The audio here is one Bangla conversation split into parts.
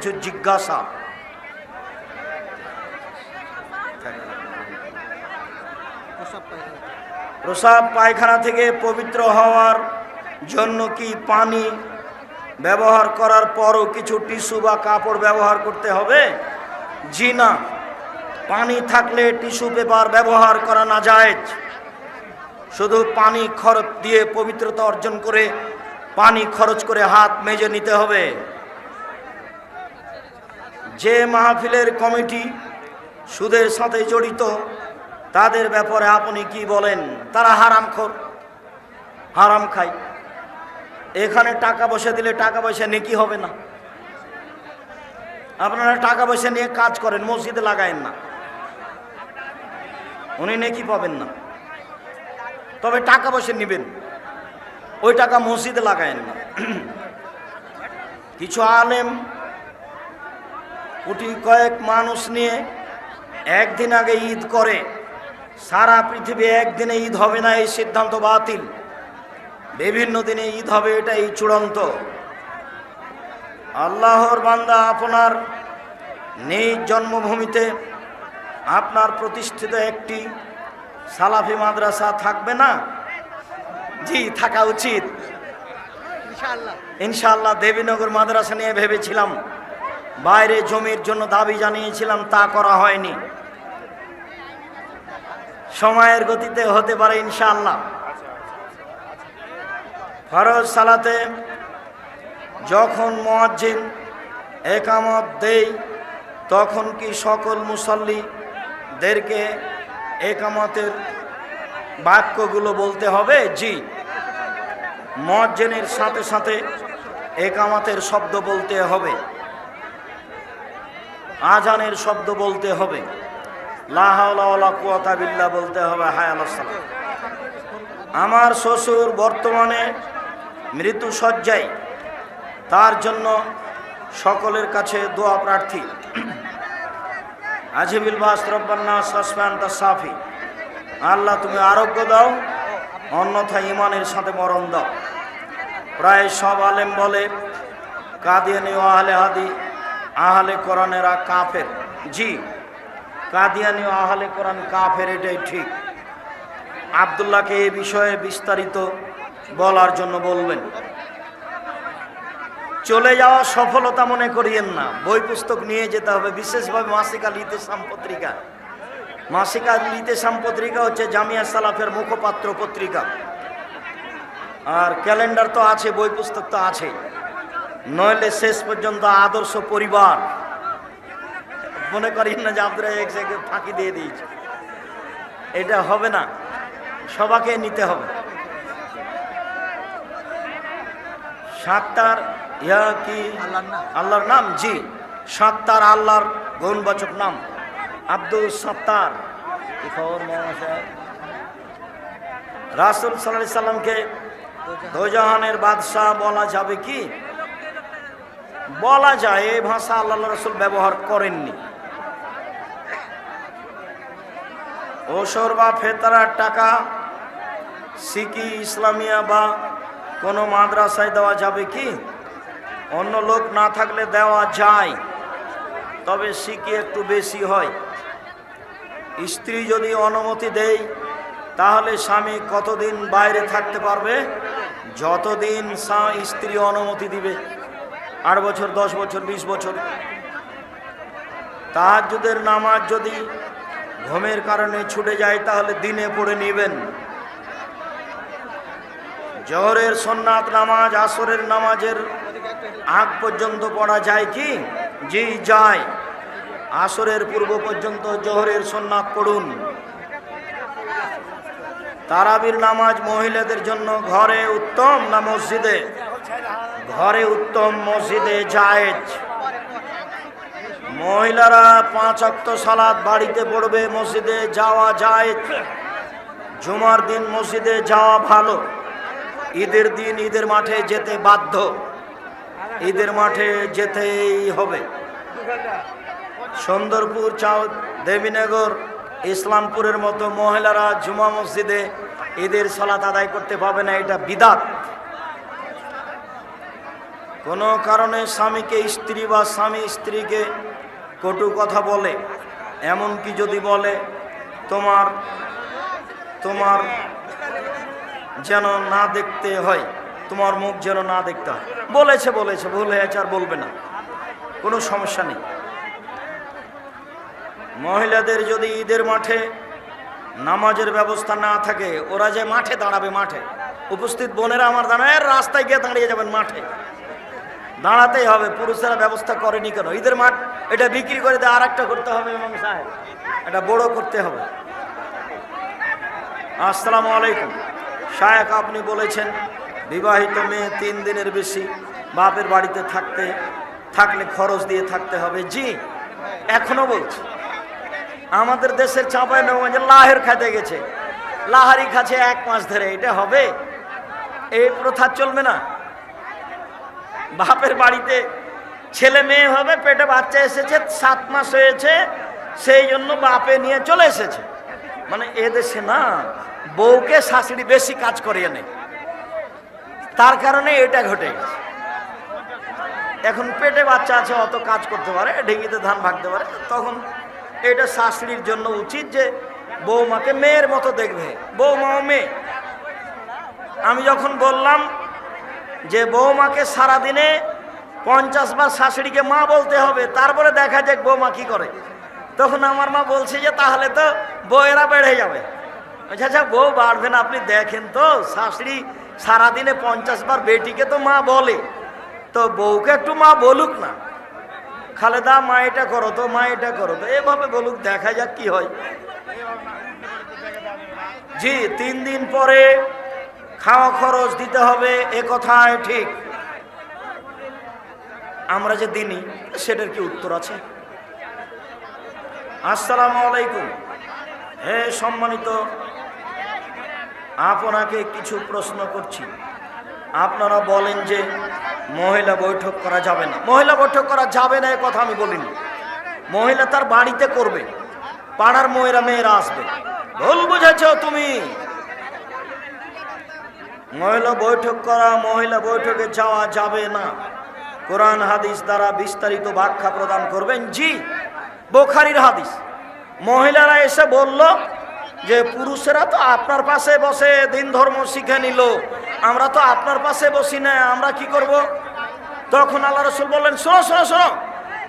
কিছু জিজ্ঞাসা। প্রসাব পায়খানা থেকে পবিত্র হওয়ার জন্য কি পানি ব্যবহার করার পরও কিছু টিস্যু বা কাপড় ব্যবহার করতে হবে? জি না। পানি থাকলে টিস্যু পেপার ব্যবহার করা না যায় শুধু পানি খরচ দিয়ে পবিত্রতা অর্জন করে, পানি খরচ করে হাত মেজে নিতে হবে। যে মাহফিলের কমিটি সুদের সাথে জড়িত, তাদের ব্যাপারে আপনি কি বলেন? তারা হারাম খোর হারাম খায়। এখানে টাকা পয়সা দিলে টাকা পয়সা নেকি হবে না? আপনারা টাকা পয়সা নিয়ে কাজ করেন, মসজিদে লাগায়েন না। উনি নেকি পাবেন না। তবে টাকা পয়সা নেবেন। ওই টাকা মসজিদে লাগায়েন না। কিছু আলেম কোটি কয়েক মানুষ নিয়ে একদিন আগে ঈদ করে। সারা পৃথিবী একদিনে ঈদ হবে না এই সিদ্ধান্ত বাতিল। বিভিন্ন দিনে ঈদ হবে এটাই চূড়ান্ত। আল্লাহর বান্দা আপনার নিজ জন্মভূমিতে আপনার প্রতিষ্ঠিত একটি সালাফি মাদ্রাসা থাকবে না? জি থাকা উচিত। ইনশাআল্লাহ দেবীনগর মাদ্রাসা নিয়ে ভেবেছিলাম। বাইরে জমির জন্য দাবি জানিয়েছিলাম, তা করা হয়নি। সময়ের গতিতে হতে পারে ইনশাআল্লাহ। ফরজ সালাতে যখন মোয়াজ্জিন একামত দেই, তখন কি সকল মুসল্লিদেরকে একামতের বাক্যগুলো বলতে হবে? জি। মজ্জেনের সাথে সাথে একামতের শব্দ বলতে হবে। আজানের শব্দ বলতে হবে। বলতে হবে, হায় আমার শ্বশুর বর্তমানে মৃত্যু সজ্জায় তার জন্য সকলের কাছে দোয়া প্রার্থী। আজিবিল বাস রব্বান্না সাফি। আল্লাহ, তুমি আরোগ্য দাও অন্যথা ইমানের সাথে মরণ দাও। প্রায় সব আলেম বলে, কাদিয়ানি ও আহলে হাদি আহলে কোরআনেরা কাফের। জি, কাদিয়ানি আহলে কোরআন কাফের, এটাই ঠিক। আবদুল্লাহকে এ বিষয়ে বিস্তারিত বলার জন্য বলবেন। চলে যাওয়া সফলতা মনে করিয়েন না। বই পুস্তক নিয়ে যেতে হবে। বিশেষভাবে মাসিকা লিতে পত্রিকা। মাসিকা লিতে পত্রিকা হচ্ছে জামিয়া সালাফের মুখপাত্র পত্রিকা। আর ক্যালেন্ডার তো আছে, বই পুস্তক তো আছে নইলে শেষ পর্যন্ত আদর্শ পরিবার। মনে করি না যে আপনারা এক জায়গায় ফাঁকি দিয়ে দিয়েছে। এটা হবে না। সবাকে নিতে হবে। সাতটার ইয়া কি? আল্লাহর নাম। জি। সাতটার আল্লাহর গৌণবাচক নাম। আব্দুল সত্তার। কি খবর রাসুল সাল্লাহ সাল্লামকে দোজাহানের বাদশাহ বলা যাবে কি? বলা যায় এই ভাষা আল্লাহ রসুল ব্যবহার করেননি। ওসর বা ফেতারার টাকা সিকি, ইসলামিয়া বা কোনো মাদ্রাসায় দেওয়া যাবে কি? অন্য লোক না থাকলে দেওয়া যায়, তবে সিকি একটু বেশি হয়। স্ত্রী যদি অনুমতি দেয়, তাহলে স্বামী কতদিন বাইরে থাকতে পারবে? যতদিন স্ত্রী অনুমতি দিবে। আট বছর, দশ বছর, বিশ বছর। তাহাজুদের নামাজ যদি ঘুমের কারণে ছুটে যায়, তাহলে দিনে পড়ে নেবেন। জহরের সন্ন্যাত নামাজ, আসরের নামাজের আগ পর্যন্ত পড়া যায় কি? জি, যায়। আসরের পূর্ব পর্যন্ত জোহরের সন্ন্যাত পড়ুন। তারাবির নামাজ মহিলাদের জন্য ঘরে উত্তম না মসজিদে? ঘরে উত্তম মসজিদে জায়েজ। মহিলারা পাঁচ অক্ত সালাদ বাড়িতে পড়বে, মসজিদে যাওয়া যায় জুমার দিন মসজিদে যাওয়া ভালো। ঈদের দিন ঈদের মাঠে যেতে বাধ্য। ঈদের মাঠে যেতেই হবে। সুন্দরপুর চাও দেবীনগর, ইসলামপুরের মতো মহিলারা জুমা মসজিদে ঈদের সালাত আদায় করতে পাবে না, এটা বিদাত। কোনো কারণে স্বামীকে স্ত্রী বা স্বামী স্ত্রীকে কটু কথা বলে এমন কি যদি বলে, তোমার তোমার যেন না দেখতে হয়, তোমার মুখ যেন না দেখতে হয়। বলেছে বলেছে, ভুল হয়েছে আর বলবে না। কোনো সমস্যা নেই। মহিলাদের যদি ঈদের মাঠে নামাজের ব্যবস্থা না থাকে, ওরা যে মাঠে দাঁড়াবে, মাঠে। উপস্থিত বোনেরা আমার দাঁড়ায় রাস্তায় গিয়ে দাঁড়িয়ে যাবেন মাঠে। দাঁড়াতেই হবে, পুরুষেরা ব্যবস্থা করেনি কেন? ঈদের মাঠ এটা বিক্রি করে দিয়ে আর একটা করতে হবে ইমাম সাহেব। এটা বড় করতে হবে। আসসালামু আলাইকুম। শায়েক আপনি বলেছেন, বিবাহিত মেয়ে তিন দিনের বেশি, বাপের বাড়িতে থাকতে, থাকলে খরচ দিয়ে থাকতে হবে। জি, এখনও বলছি। আমাদের দেশের চাঁপাই নবাঞ্জে লাহের খাতে গেছে। লাহারি খাচ্ছে এক মাস ধরে, এটা হবে? এই প্রথা চলবে না? বাপের বাড়িতে ছেলে মেয়ে হবে, পেটে বাচ্চা এসেছে, সাত মাস হয়েছে, সেই জন্য বাপে নিয়ে চলে এসেছে। মানে এদেশে না, বউকে শাশুড়ি বেশি কাজ করিয়ে নেই তার কারণে এটা ঘটে গেছে। এখন পেটে বাচ্চা আছে, অত কাজ করতে পারে ঢেঁকিতে ধান ভাগতে পারে, তখন এটা শাশুড়ির জন্য উচিত যে বৌমাকে মেয়ের মতো দেখবে। বৌমাও মেয়ে। আমি যখন বললাম যে বৌমাকে সারাদিনে পঞ্চাশ বার শাশুড়িকে মা বলতে হবে, তারপরে দেখা যাক বৌমা কি করে। তখন আমার মা বলছে যে, তাহলে তো বউয়েরা বেড়ে যাবে। আচ্ছা আচ্ছা বউ বাড়বে না, আপনি দেখেন তো, শাশুড়ি সারাদিনে পঞ্চাশ বার বেটিকে তো মা বলে। তো বউকে একটু মা বলুক না। খালেদা, মা এটা করো তো, মা এটা করো তো, এভাবে বলুক, দেখা যাক কি হয়। জি, তিন দিন পরে খাওয়া খরচ দিতে হবে, এ কথায় ঠিক। আমরা যে দিনই সেটার কি উত্তর আছে? আসসালামু আলাইকুম। হে সম্মানিত, আপনাকে কিছু প্রশ্ন করছি। আপনারা বলেন যে মহিলা বৈঠক করা যাবে না। মহিলা বৈঠক করা যাবে না, এ কথা আমি বলিনি। মহিলা তার বাড়িতে করবে। পাড়ার মহিলা মেয়েরা আসবে। ভুল বুঝেছ তুমি। মহিলা বৈঠক করা, মহিলা বৈঠকে যাওয়া যাবে না। কোরআন হাদিস দ্বারা বিস্তারিত ব্যাখ্যা প্রদান করবেন জি, বোখারির হাদিস। মহিলারা এসে বলল যে, পুরুষেরা তো আপনার পাশে বসে, দিন ধর্ম শিখে নিল। আমরা তো আপনার পাশে বসি না, আমরা কি করব? তখন আল্লাহ রসুল বললেন, শোনো শোনো শোনো,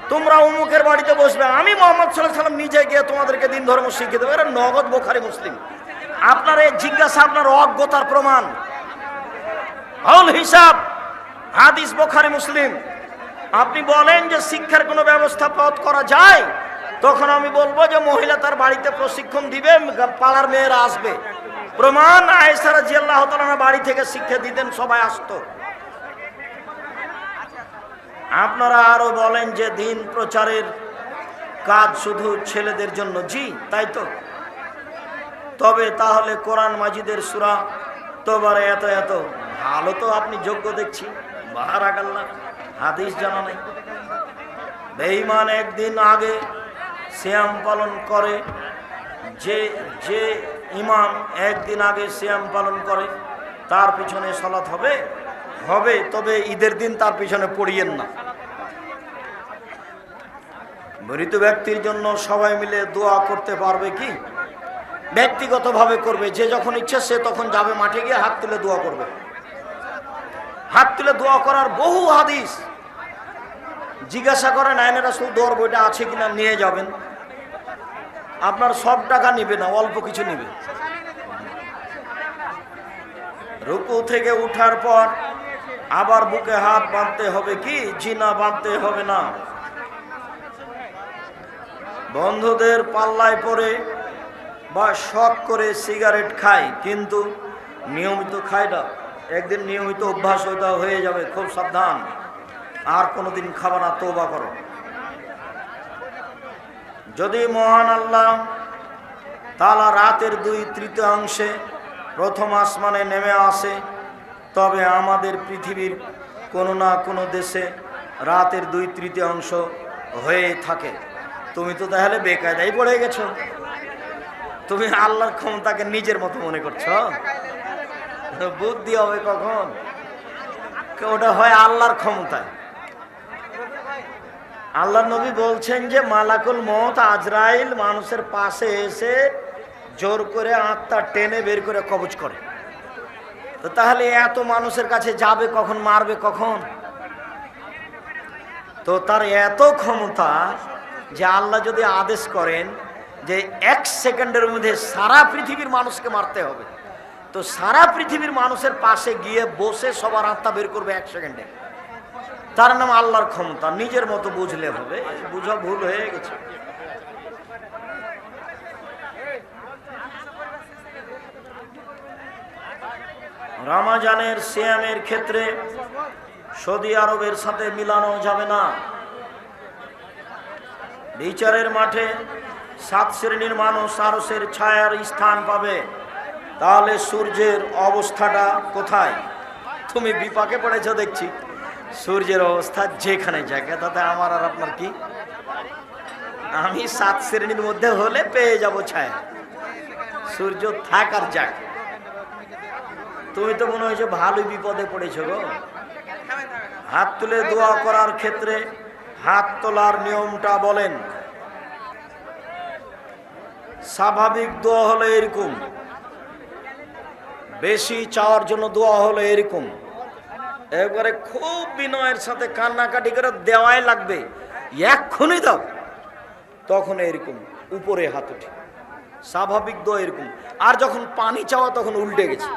তোমরা অমুকের বাড়িতে বসবে। আমি মোহাম্মদ সাল্লাহ সাল্লাম নিজে গিয়ে তোমাদেরকে দিন ধর্ম শিখিয়ে দেবো। এটা নগদ বোখারি মুসলিম। আপনার এই জিজ্ঞাসা, আপনার অজ্ঞতার প্রমাণ। হল হিসাব। হাদিস বোখারি মুসলিম। আপনি বলেন যে শিক্ষার কোনো ব্যবস্থা পথ করা যায়? তখন আমি বলব যে মহিলা তার বাড়িতে প্রশিক্ষণ দিবে, পাড়ার মেয়েরা আসবে। প্রমাণ আয়েসারা জি আল্লাহ তালা বাড়ি থেকে শিক্ষা দিতেন, সবাই আসতো। আপনারা আরও বলেন যে দিন প্রচারের কাজ শুধু ছেলেদের জন্য। জি, তাই তো। তবে তাহলে কোরআন মাজিদের সুরা তোবারে এত এত। ভালো তো আপনি যোগ্য দেখছি। বাহারাকাল্লা হাদিস জানা নেই। বেঈমান একদিন আগে শ্যাম পালন করে, যে যে ইমাম একদিন আগে শ্যাম পালন করে, তার পিছনে সলাৎ হবে? হবে, তবে ঈদের দিন তার পিছনে পড়িয়েন না। মৃত ব্যক্তির জন্য সবাই মিলে দোয়া করতে পারবে কি? ব্যক্তিগতভাবে করবে, যে যখন ইচ্ছে সে তখন যাবে মাঠে গিয়ে হাত তুলে দোয়া করবে। হাত তুলে দোয়া করার বহু হাদিস। জিজ্ঞাসা করেন আইনের রাসুল দোয়ার বইটা আছে কিনা নিয়ে যাবেন? আপনার সব টাকা নিবে না, অল্প কিছু নিবে। রুকু থেকে উঠার পর আবার বুকে হাত বাঁধতে হবে কি? জিনা বাঁধতে হবে না। বন্ধুদের পাল্লায় পরে বা শখ করে সিগারেট খায়, কিন্তু নিয়মিত খায় না। একদিন নিয়মিত অভ্যাস হইতে হয়ে যাবে, খুব সাবধান। আর কোনোদিন খাবা না তোবা করো। যদি মহান আল্লাহ তালা রাতের দুই তৃতীয়াংশে প্রথম আসমানে নেমে আসে, তবে আমাদের পৃথিবীর কোনো না কোনো দেশে রাতের দুই তৃতীয়াংশ হয়ে থাকে। তুমি তো তাহলে বেকায়দাই পড়ে গেছো। তুমি আল্লাহর ক্ষমতাকে নিজের মতো মনে করছ? বুদ্ধি হবে কখন? ওটা হয় আল্লাহর ক্ষমতায়। আল্লাহ নবী বলছেন যে, মালাকুল মত আজরাইল মানুষের পাশে এসে জোর করে আত্মা টেনে বের করে কবজ করে। তো তাহলে এত মানুষের কাছে যাবে কখন, মারবে কখন? তো তার এত ক্ষমতা যে আল্লাহ যদি আদেশ করেন যে, এক সেকেন্ডের মধ্যে সারা পৃথিবীর মানুষকে মারতে হবে। তো সারা পৃথিবীর মানুষের পাশে গিয়ে বসে সবার আত্মা বের করবে এক সেকেন্ডে। তার নাম আল্লাহর ক্ষমতা, নিজের মতো বুঝলে হবে। বুঝা ভুল হয়ে গেছে। রামাজানের, সিয়ামের ক্ষেত্রে সৌদি আরবের সাথে মিলানো যাবে না। বিচারের মাঠে সাত শ্রেণির মানুষ আরসের ছায়ার স্থান পাবে। তাহলে সূর্যের অবস্থাটা কোথায়? তুমি বিপাকে পড়েছ দেখছি। সূর্যের অবস্থা যেখানে জায়গা তাতে আমার আর আপনার কি? আমি সাত শ্রেণির মধ্যে হলে পেয়ে যাব ছায়া। সূর্য থাকার যাক। তুমি তো মনে হয়েছে ভালোই বিপদে পড়েছো গো। হাত তুলে দোয়া করার ক্ষেত্রে হাত তোলার নিয়মটা বলেন। স্বাভাবিক দোয়া হলো এরকম। বেশি চাওয়ার জন্য দোয়া হলো এরকম। একবারে খুব বিনয়ের সাথে কান্নাকাটি করে দেওয়াই লাগবে। এক্ষুনি দাও। তখন এরকম উপরে হাত উঠে স্বাভাবিক দোয়া এরকম। আর যখন পানি চাওয়া তখন উল্টে গেছে।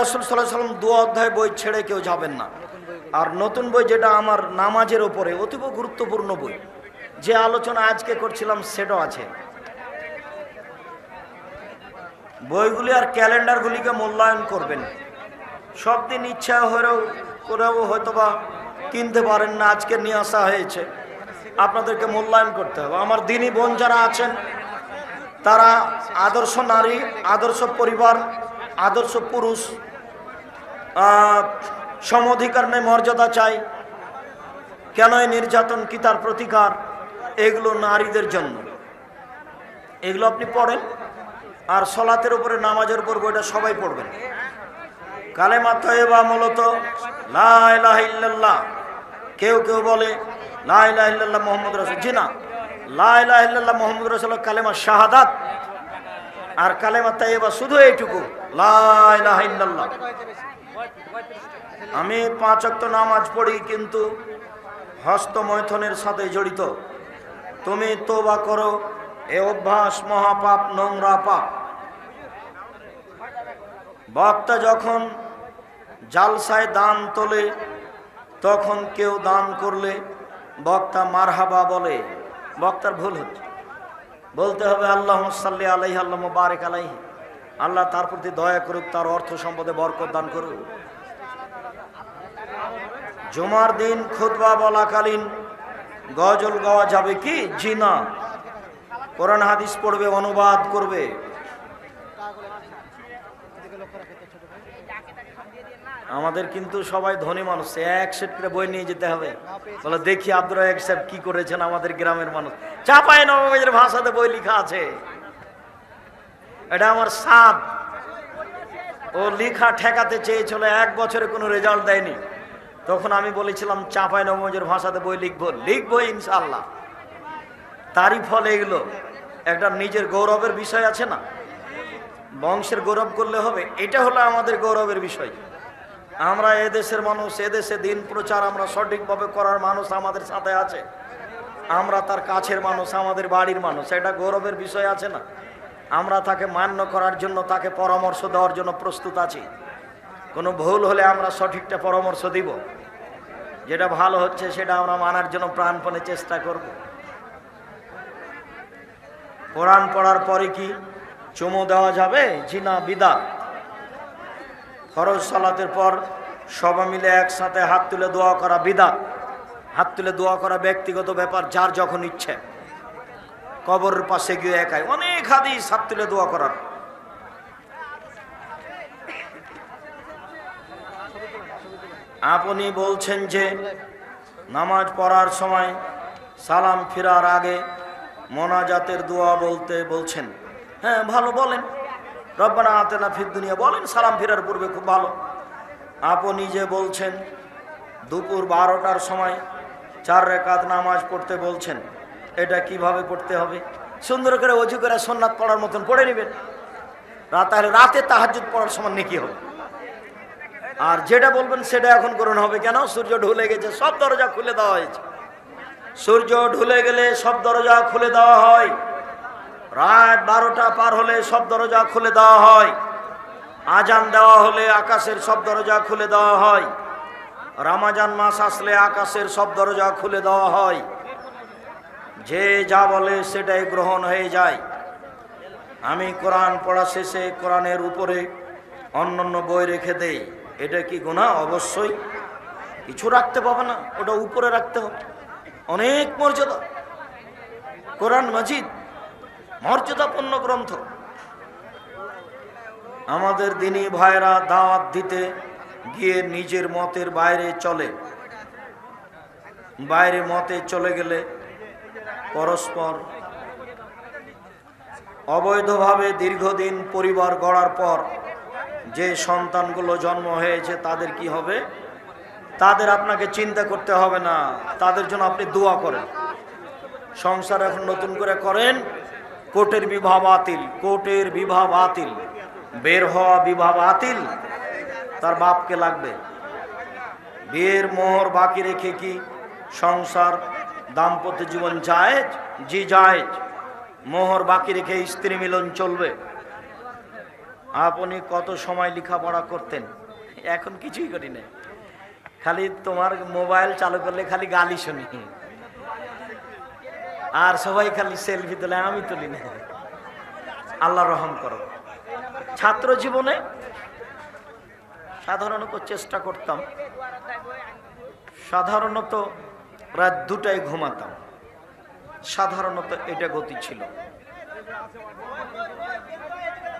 রাসুল সাল্লাহ সাল্লাম অধ্যায় বই ছেড়ে কেউ যাবেন না। আর নতুন বই যেটা আমার নামাজের ওপরে অতীব গুরুত্বপূর্ণ বই। যে আলোচনা আজকে করছিলাম সেটাও আছে। বইগুলি আর ক্যালেন্ডারগুলিকে মূল্যায়ন করবেন। সব দিন ইচ্ছা হয়েও করেও হয়তোবা কিনতে পারেন না আজকে নিয়ে আসা হয়েছে। আপনাদেরকে মূল্যায়ন করতে হবে। আমার দিনী বোন যারা আছেন তারা আদর্শ নারী আদর্শ পরিবার আদর্শ পুরুষ আহ, সম অধিকার নেই মর্যাদা চাই। কেন নির্যাতন কি তার প্রতিকার? এগুলো নারীদের জন্য। এগুলো আপনি পড়েন, আর সলাতের উপরে নামাজের উপর বইটা সবাই পড়বেন। কালেমা তয়েবা মূলত লাহ কেউ কেউ বলে লাহ মোহাম্মদ রসুল। জি না লাহ মোহাম্মদ রসুল কালেমা শাহাদাত। আর কালেমা তয়েবা শুধু এইটুকু লাহ আমি পাঁচ অক্ত নামাজ পড়ি, কিন্তু হস্তমৈথনের সাথে জড়িত। তুমি তোবা করো। এ অভ্যাস মহাপাপ, নোংরা পাপ। বক্তা যখন জালসায় দান তোলে, তখন কেউ দান করলে বক্তা মারহাবা বলে। বক্তার ভুল হচ্ছে। বলতে হবে আল্লাহ সাল্লি আলাইহি আল্লাহ বারেক আলাইহি। আল্লাহ তার প্রতি দয়া করুক, তার অর্থ সম্পদে বরকত দান করুক। জুমার দিন খুতবা বলাকালীন গজল গাওয়া যাবে কি? জি না। কোরআন হাদিস পড়বে, অনুবাদ করবে। আমাদের কিন্তু সবাই ধনী মানুষ এক সেট করে বই নিয়ে যেতে হবে। বলে, দেখি আব্দুল এক সাহেব কি করেছেন আমাদের গ্রামের মানুষ। চাপাই নবমের ভাষাতে বই লেখা আছে। এটা আমার সাদ। ও লেখা ঠেকাতে চেয়েছিল, এক বছরে কোনো রেজাল্ট দেয়নি। তখন আমি বলেছিলাম, চাপাই নবমের ভাষাতে বই লিখব। লিখব ইনশাল্লাহ তারই ফলে এগুলো একটা নিজের গৌরবের বিষয় আছে না? বংশের গৌরব করলে হবে, এটা হলো আমাদের গৌরবের বিষয়। আমরা এদেশের মানুষ এদেশে দিন প্রচার আমরা সঠিকভাবে করার মানুষ আমাদের সাথে আছে। আমরা তার কাছের মানুষ, আমাদের বাড়ির মানুষ, এটা গৌরবের বিষয় আছে না? আমরা তাকে মান্য করার জন্য, তাকে পরামর্শ দেওয়ার জন্য প্রস্তুত আছি। কোনো ভুল হলে আমরা সঠিকটা পরামর্শ দিব। যেটা ভালো হচ্ছে সেটা আমরা মানার জন্য প্রাণপণে চেষ্টা করব। কোরআন পড়ার পরে কি চুমো দেওয়া যাবে? জি না বিদা। ফরজ সালাতের পর সবাই মিলে একসাথে হাত তুলে দোয়া করা বিদা। হাত তুলে দোয়া করা ব্যক্তিগত ব্যাপার, যার যখন ইচ্ছে। কবরের পাশে গিয়ে একাই। অনেক হাদিস হাত তুলে দোয়া করার। আপনি বলছেন যে নামাজ পড়ার সময় সালাম ফিরার আগে মোনাজাতের দোয়া বলতে বলছেন। হ্যাঁ ভালো বলেন। রব্বানা আতেনা দুনিয়া বলেন, সালাম ফেরার পূর্বে খুব ভালো। আপনি যে বলছেন, দুপুর বারোটার সময় চার রেখাত নামাজ পড়তে বলছেন, এটা কীভাবে পড়তে হবে? সুন্দর করে অজু করে সোননাথ পড়ার মতন পড়ে নেবেন। রাত রাতে তাহাজুদ পড়ার সময় নেকি হবে? আর যেটা বলবেন সেটা এখন করুন। হবে কেন? সূর্য ঢুলে গেছে, সব দরজা খুলে দেওয়া হয়েছে। সূর্য ঢুলে গেলে সব দরজা খুলে দেওয়া হয়। রাত বারোটা পার হলে সব দরজা খুলে দেওয়া হয়। আজান দেওয়া হলে আকাশের সব দরজা খুলে দেওয়া হয়। রামাজান মাস আসলে আকাশের সব দরজা খুলে দেওয়া হয়। যে যা বলে সেটাই গ্রহণ হয়ে যায়। আমি কোরআন পড়া শেষে কোরআনের উপরে অন্যান্য বই রেখে দেই। এটা কি গোনা অবশ্যই। কিছু রাখতে পাবে না, ওটা উপরে রাখতে হবে। অনেক মর্যাদা। কোরআন মজিদ মর্যাদাপূর্ণ গ্রন্থ। আমাদের দিনই ভাইরা দাওয়াত দিতে গিয়ে নিজের মতের বাইরে চলে। বাইরে মতে চলে গেলে পরস্পর অবৈধভাবে দীর্ঘদিন পরিবার গড়ার পর যে সন্তানগুলো জন্ম হয়েছে, তাদের কি হবে? তাদের আপনাকে চিন্তা করতে হবে না। তাদের জন্য আপনি দোয়া করেন। সংসার এখন নতুন করে করেন, কোর্টের বিবাহ বাতিল, কোর্টের বিবাহ বাতিল, বের হওয়া বিবাহ বাতিল, তার বাপকে লাগবে। বিয়ের মোহর বাকি রেখে কি সংসার দাম্পত্য জীবন জায়েজ জি জায়েজ মোহর বাকি রেখে স্ত্রী মিলন চলবে। আপনি কত সময় লেখাপড়া করতেন? এখন কিছুই করি না খালি তোমার মোবাইল চালু করলে খালি গালি শুনি। আর সবাই খালি সেলফি তোলে, আমি তুলি না। আল্লাহ রহম করো। ছাত্র জীবনে সাধারণত চেষ্টা করতাম। সাধারণত রাত দুটায় ঘুমাতাম। সাধারণত এটা গতি ছিল।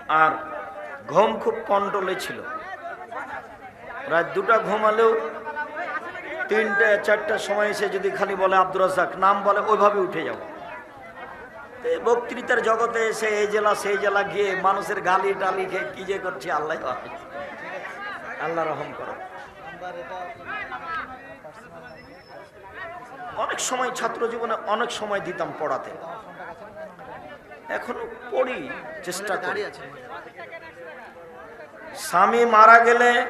আর ঘুম খুব কন্ট্রোলে ছিল। রাত দুটা ঘুমালেও তিনটে চারটার সময় এসে যদি খালি বলে আব্দুর রাজাক নাম বলে ওইভাবে উঠে যাব। বক্তৃতার জগতে এসে এই জেলা, সেই জেলা গিয়ে মানুষের গালি টালি খেয়ে কি যে করছে, আল্লাহ আল্লাহ রহম করো। অনেক সময় ছাত্র জীবনে অনেক সময় দিতাম পড়াতে। এখনও পড়ি, চেষ্টা করি। স্বামী মারা গেলে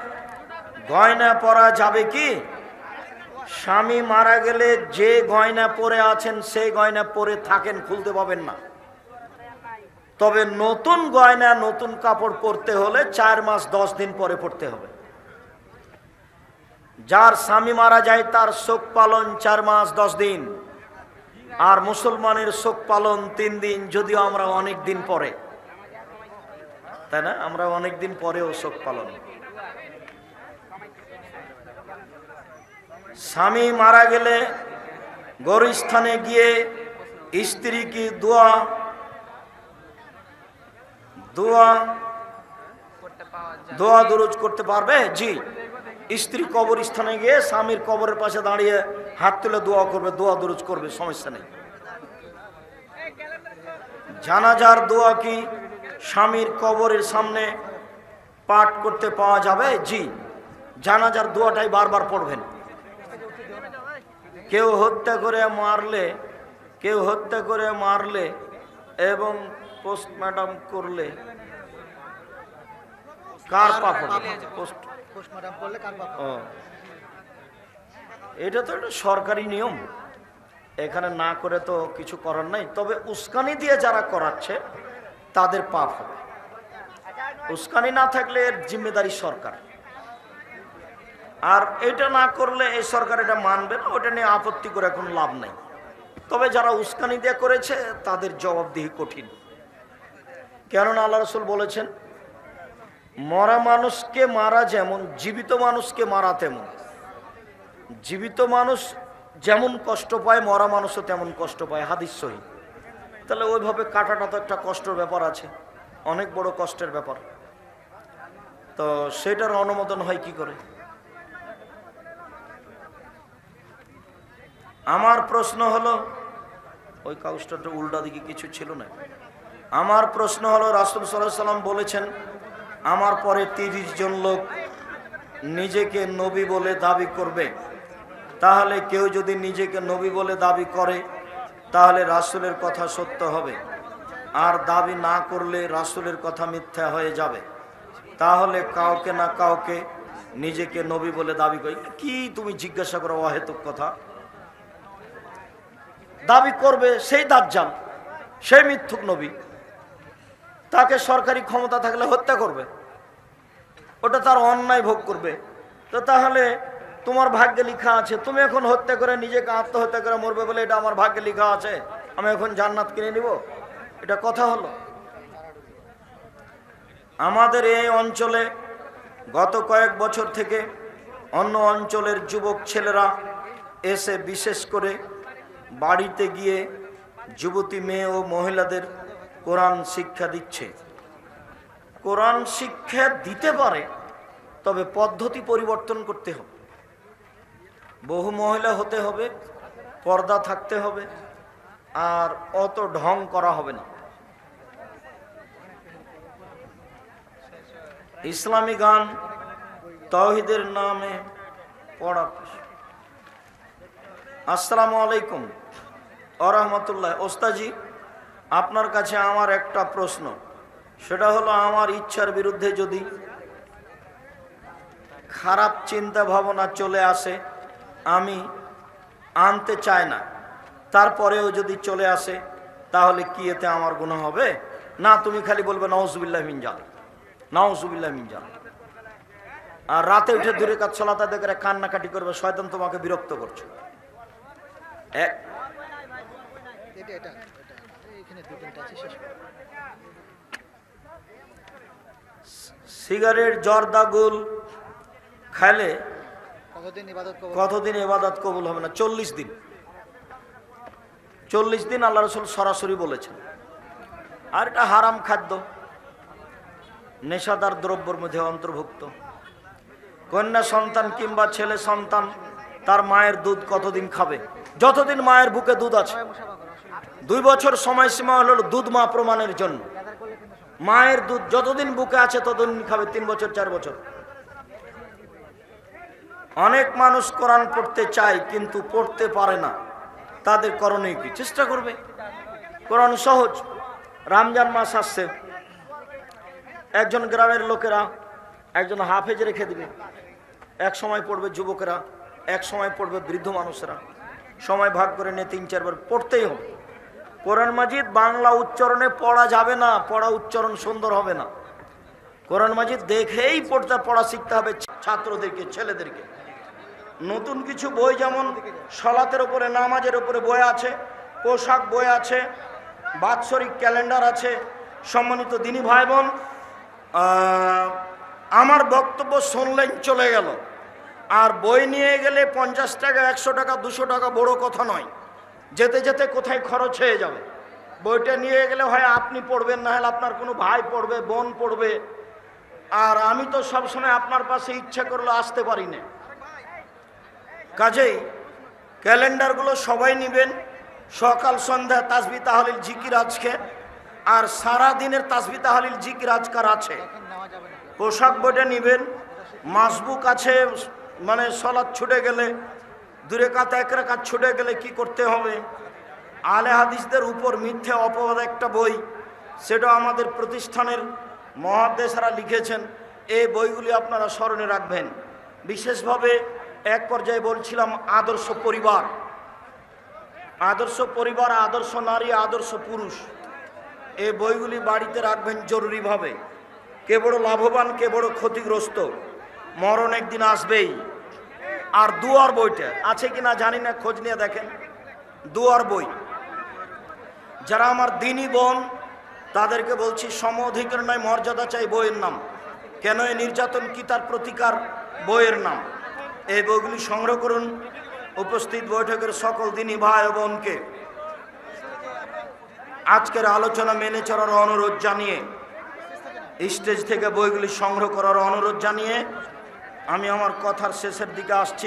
গয়না পরা যাবে কি? স্বামী মারা গেলে যে গয়না পরে আছেন, সেই গয়না পরে থাকেন, খুলতে পাবেন না। তবে নতুন গয়না, নতুন কাপড় পরতে হলে চার মাস, দশ দিন পরে পড়তে হবে। যার স্বামী মারা যায়, তার শোক পালন চার মাস, দশ দিন। আর মুসলমানের শোক পালন তিন দিন, যদিও আমরা অনেক দিন পরে। তাই না? আমরা অনেক দিন পরেও শোক পালন। স্বামী মারা গেলে গৌরস্থানে গিয়ে স্ত্রী কি দোয়া দোয়া দোয়া দুরুজ করতে পারবে? জি। স্ত্রী কবর স্থানে গিয়ে স্বামীর কবরের পাশে দাঁড়িয়ে হাত তুলে দোয়া করবে, দোয়া দুরুজ করবে, সমস্যা নেই। জানাজার দোয়া কি স্বামীর কবরের সামনে পাঠ করতে পাওয়া যাবে? জি। জানাজার দোয়াটাই বারবার পড়বেন। কেউ হত্যা করে মারলে, কেউ হত্যা করে মারলে এবং পোস্টমর্টম করলে কার পাপ হবে পোস্ট পোস্টমর্টম করলে কার বাবা ও। এটা তো একটা সরকারি নিয়ম। এখানে না করে তো কিছু করার নাই। তবে উস্কানি দিয়ে যারা করাচ্ছে তাদের পাপ হবে। উস্কানি না থাকলে এর জিম্মেদারি সরকার। আর এটা না করলে এই সরকার এটা মানবে না ওটা নিয়ে আপত্তি করে এখন লাভ নাই। তবে যারা উস্কানি দিয়ে করেছে, তাদের জবাবদিহি কঠিন। কেননা আল্লাহ রসুল বলেছেন, মরা মানুষকে মারা যেমন, জীবিত মানুষকে মারা তেমন। জীবিত মানুষ যেমন কষ্ট পায়, মরা মানুষও তেমন কষ্ট পায়। হাদিস সহি। তাহলে ওইভাবে কাটাটা তো একটা কষ্টের ব্যাপার আছে। অনেক বড় কষ্টের ব্যাপার। তো সেটার অনুমোদন হয় কি করে? আমার প্রশ্ন হলো, ওই কাগজটা তো উল্টা দিকে কিছু ছিল না। আমার প্রশ্ন হলো, রাসুল সাল্লাহ সাল্লাম বলেছেন, আমার পরে তিরিশ জন লোক নিজেকে নবী বলে দাবি করবে। তাহলে কেউ যদি নিজেকে নবী বলে দাবি করে তাহলে রাসুলের কথা সত্য হবে। আর দাবি না করলে রাসুলের কথা মিথ্যা হয়ে যাবে। তাহলে কাউকে না কাউকে নিজেকে নবী বলে দাবি করি। কি তুমি জিজ্ঞাসা করো অহেতুক কথা? দাবি করবে সেই দাজ্জাল, সেই মিথ্যুক নবী। তাকে সরকারি ক্ষমতা থাকলে হত্যা করবে। ওটা তার অন্যায় ভোগ করবে। তো তাহলে তোমার ভাগ্যে লিখা আছে, তুমি এখন হত্যা করে নিজেকে আত্মহত্যা করে মরবে বলে এটা আমার ভাগ্যে লিখা আছে। আমি এখন জান্নাত কিনে নিব। এটা কথা হলো। আমাদের এই অঞ্চলে গত কয়েক বছর থেকে অন্য অঞ্চলের যুবক ছেলেরা এসে বিশেষ করে বাড়িতে গিয়ে যুবতী মেয়ে ও মহিলাদের কোরআন শিক্ষা দিচ্ছে। কোরআন শিক্ষা দিতে পারে, তবে পদ্ধতি পরিবর্তন করতে হবে। বহু মহিলা হতে হবে, পর্দা থাকতে হবে, আর অত ঢং করা হবে না। ইসলামী গান তৌহিদের নামে পড়া আসসালামু আলাইকুম। আরহামতুল্লাহ ওস্তাজি, আপনার কাছে আমার একটা প্রশ্ন। সেটা হলো, আমার ইচ্ছার বিরুদ্ধে যদি খারাপ চিন্তা ভাবনা চলে আসে আমি আনতে চাই না। তারপরেও যদি চলে আসে তাহলে কি এতে আমার গুণা হবে? না তুমি খালি বলবে নওজুবিল্লাহ মিনজাল নওজুবিল্লাহ মিনজাল আর রাতে উঠে দূরে কাজ চলাতে দেখে কান্নাকাটি করবে শয়তান তোমাকে বিরক্ত করছে। সিগারেট জর্দাগুল খাইলে কতদিন ইবাদত কবুল হবে? না? চল্লিশ দিন। চল্লিশ দিন আল্লাহ রসুল সরাসরি বলেছেন। আর এটা হারাম খাদ্য। নেশাদার দ্রব্যের মধ্যে অন্তর্ভুক্ত। কন্যা সন্তান কিংবা ছেলে সন্তান, তার মায়ের দুধ কতদিন খাবে? যতদিন মায়ের বুকে দুধ আছে। দুই বছর সময়সীমা হলো দুধ মা প্রমাণের জন্য। মায়ের দুধ যতদিন বুকে আছে, ততদিন খাবে। তিন বছর, চার বছর। অনেক মানুষ কোরআন পড়তে চায়, কিন্তু পড়তে পারে না। তাদের করণীয় কি? চেষ্টা করবে। কোরআন সহজ। রমজান মাস আসছে। একজন গ্রামের লোকেরা একজন হাফেজ রেখে দিবে। এক সময় পড়বে যুবকেরা, এক সময় পড়বে বৃদ্ধ মানুষেরা। সময় ভাগ করে নিয়ে তিন চারবার পড়তেই হবে। কোরআন মাজিদ বাংলা উচ্চারণে পড়া যাবে না, পড়া উচ্চারণ সুন্দর হবে না। কোরআন মাজিদ দেখেই পড়তে, পড়া শিখতে হবে ছাত্রদেরকে, ছেলেদেরকে। নতুন কিছু বই যেমন সলাতের ওপরে নামাজের ওপরে বই আছে, পোশাক বই আছে, বাৎসরিক ক্যালেন্ডার আছে, সম্মানিত দিনী ভাই বোন আমার বক্তব্য শুনলেন চলে গেল। আর বই নিয়ে গেলে পঞ্চাশ টাকা, একশো টাকা, দুশো টাকা বড় কথা নয়। যেতে যেতে কোথায় খরচ হয়ে যাবে? বইটা নিয়ে গেলে হয় আপনি পড়বেন, না হলে আপনার কোনো ভাই পড়বে, বোন পড়বে। আর আমি তো সবসময় আপনার পাশে ইচ্ছা করলে আসতে পারি না। কাজেই ক্যালেন্ডারগুলো সবাই নেবেন। সকাল, সন্ধ্যা তাসবি তাহলিল জিকির আজকে। আর সারা দিনের তাসবি তাহলিল জিকির আজকার আছে। পোশাক বইটা নেবেন, মাসবুক আছে মানে সলাদ ছুটে গেলে দূরে কাত এক কাজ ছুটে গেলে কি করতে হবে? আলে হাদিসদের উপর মিথ্যে অপবাদ একটা বই সেটা আমাদের প্রতিষ্ঠানের মহাদেশরা লিখেছেন। এই বইগুলি আপনারা স্মরণে রাখবেন। বিশেষভাবে এক পর্যায়ে বলছিলাম আদর্শ পরিবার। আদর্শ পরিবার, আদর্শ নারী, আদর্শ পুরুষ। এই বইগুলি বাড়িতে রাখবেন জরুরিভাবে। কে বড় লাভবান, কে বড় ক্ষতিগ্রস্ত। মরণ একদিন আসবেই। আর দুয়ার বইটা আছে কি না জানি না, খোঁজ নিয়ে দেখেন। দুয়ার বই। যারা আমার দিনী বোন, তাদেরকে বলছি, সম অধিকার নয়, মর্যাদা চাই বইয়ের নাম। কেন এই নির্যাতন কি তার প্রতিকার? বইয়ের নাম। এই বইগুলি সংগ্রহ করুন উপস্থিত বৈঠকের সকল দিনই ভাই বোনকে। আজকের আলোচনা মেনে চলার অনুরোধ জানিয়ে, স্টেজ থেকে বইগুলি সংগ্রহ করার অনুরোধ জানিয়ে আমি আমার কথার শেষের দিকে আসছি।